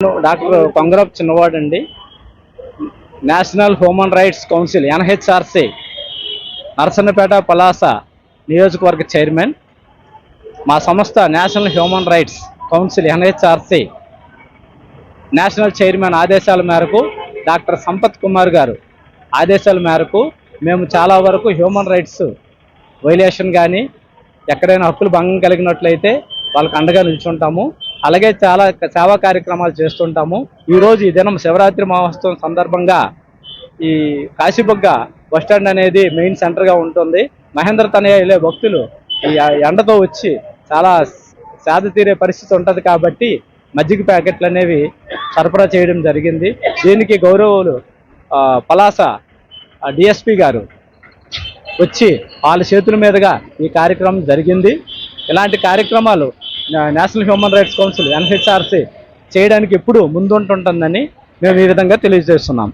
Doctor Kongarapu Chinnavadu అండి national human rights council NHRC Narasannapeta Palasa నియోజకవర్గ chairman. మా సంస్థ national human rights council NHRC national chairman ఆదేశాల మేరకు డాక్టర్ సంపత్ కుమార్ గారు ఆదేశాల మేరకు మేము చాలా వరకు హ్యూమన్ రైట్స్ వైలేషన్ కానీ ఎక్కడైనా హక్కులు భంగం కలిగినట్లయితే వాళ్ళకి అండగా నిల్చుంటాము. అలాగే చాలా సేవా కార్యక్రమాలు చేస్తుంటాము. ఈరోజు ఈ దినం శివరాత్రి మహోత్సవం సందర్భంగా ఈ కాశీబుగ్గ బస్టాండ్ అనేది మెయిన్ సెంటర్గా ఉంటుంది. మహేంద్ర తనయ్య వెళ్ళే భక్తులు ఈ ఎండతో వచ్చి చాలా సేద తీరే పరిస్థితి ఉంటుంది కాబట్టి మజ్జిగ ప్యాకెట్లు అనేవి సరఫరా చేయడం జరిగింది. దీనికి గౌరవులు పలాస డిఎస్పి గారు వచ్చి వాళ్ళ చేతుల మీదుగా ఈ కార్యక్రమం జరిగింది. ఇలాంటి కార్యక్రమాలు national human rights council NHRC చేయడానికి ఎప్పుడు ముందుంటుంటుందని మేము ఈ విధంగా తెలియజేస్తున్నాం.